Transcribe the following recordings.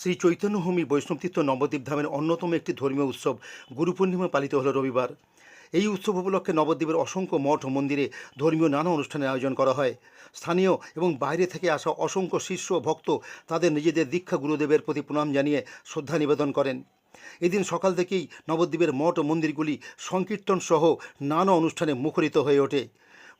শ্রী চৈতন্যভূমি বৈষ্ণবতীর্থ নবদ্বীপ ধামের অন্যতম একটি ধর্মীয় উৎসব গুরু পূর্ণিমা পালিত হলো রবিবার। এই উৎসব উপলক্ষে নবদ্বীপের অসংখ্য মঠ ও মন্দিরে ধর্মীয় নানা অনুষ্ঠানের আয়োজন করা হয়। স্থানীয় এবং বাইরে থেকে আসা অসংখ্য শিষ্য ভক্ত তাদের নিজেদের দীক্ষা গুরুদেবের প্রতি প্রণাম জানিয়ে শ্রদ্ধা নিবেদন করেন। এদিন সকাল থেকেই নবদ্বীপের মঠ ও মন্দিরগুলি সংকীর্তন সহ নানা অনুষ্ঠানে মুখরিত হয়ে ওঠে।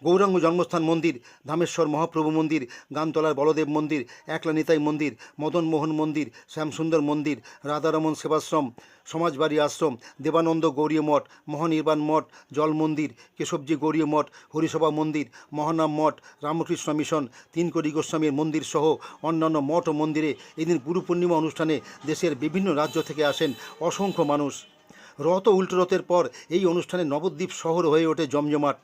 গৌরাঙ্গ জন্মস্থান মন্দির, ধামেশ্বর মহাপ্রভু মন্দির, গানতলার বলদেব মন্দির, একলা নিতাই মন্দির, মদন মোহন মন্দির, শ্যামসুন্দর মন্দির, রাধারমন সেবাশ্রম, সমাজবাড়ি আশ্রম, দেবানন্দ গৌরী মঠ, মহানির্বাণ মঠ, জল মন্দির, কেশবজি গৌরী মঠ, হরিসভা মন্দির, মহানাম মঠ, রামকৃষ্ণ মিশন তিনকড়ি গোস্বামীর মন্দির সহ অন্যান্য মঠ ও মন্দিরে এদিন গুরু পূর্ণিমা অনুষ্ঠানে দেশের বিভিন্ন রাজ্য থেকে আসেন অসংখ্য মানুষ। ও উল্টোরথের পর এই অনুষ্ঠানে নবদ্বীপ শহর হয়ে ওঠে জমজমাট।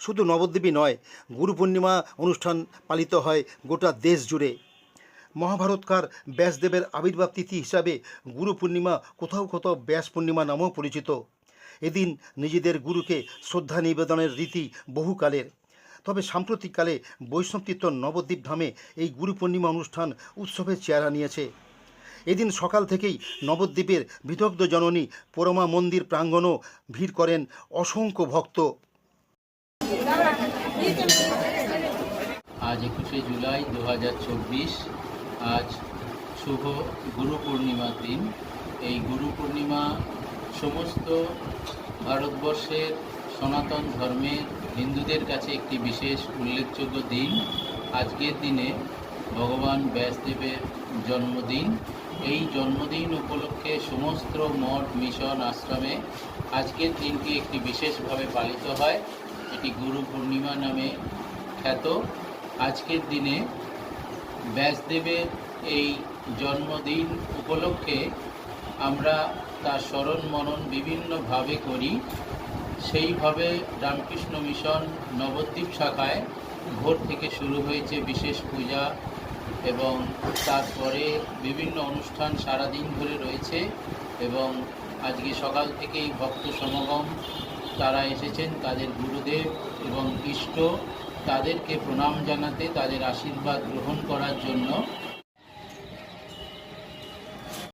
শুধু নবদ্বীপই নয়, গুরু পূর্ণিমা অনুষ্ঠান পালিত হয় গোটা দেশ জুড়ে। মহাভারতকার ব্যাসদেবের আবির্ভাব তিথি হিসাবে গুরু পূর্ণিমা কোথাও কোথাও ব্যাস পূর্ণিমা নামেও পরিচিত। এদিন নিজেদের গুরুকে শ্রদ্ধা নিবেদনের রীতি বহুকালের। তবে সাম্প্রতিককালে বৈষ্ণবতীর্থ নবদ্বীপ ধামে এই গুরু পূর্ণিমা অনুষ্ঠান উৎসবের চেহারা নিয়েছে। এদিন সকাল থেকেই নবদ্বীপের বিদগ্ধ জননী পরমা মন্দির প্রাঙ্গণও ভিড় করেন অসংখ্য ভক্ত। আজ একুশে জুলাই দু হাজার চব্বিশ। আজ শুভ গুরু পূর্ণিমার দিন। এই গুরু পূর্ণিমা সমস্ত ভারতবর্ষের সনাতন ধর্মের হিন্দুদের কাছে একটি বিশেষ উল্লেখযোগ্য দিন। আজকের দিনে ভগবান ব্যাসদেবের জন্মদিন। এই জন্মদিন উপলক্ষে সমস্ত মঠ, মিশন, আশ্রমে আজকের দিনটি একটি বিশেষভাবে পালিত হয়। এটি গুরু পূর্ণিমা নামে খ্যাত। আজকের দিনে ব্যাসদেবের এই জন্মদিন উপলক্ষে আমরা তার স্মরণ মনন বিভিন্নভাবে করি। সেইভাবে রামকৃষ্ণ মিশন নবদ্বীপ শাখায় ভোর থেকে শুরু হয়েছে বিশেষ পূজা এবং তারপরে বিভিন্ন অনুষ্ঠান সারাদিন ধরে রয়েছে এবং আজকে সকাল থেকেই ভক্ত সমাগম তারা এসেছেন তাদের গুরুদেব এবং ইষ্ট তাদেরকে প্রণাম জানাতে তাদের আশীর্বাদ গ্রহণ করার জন্য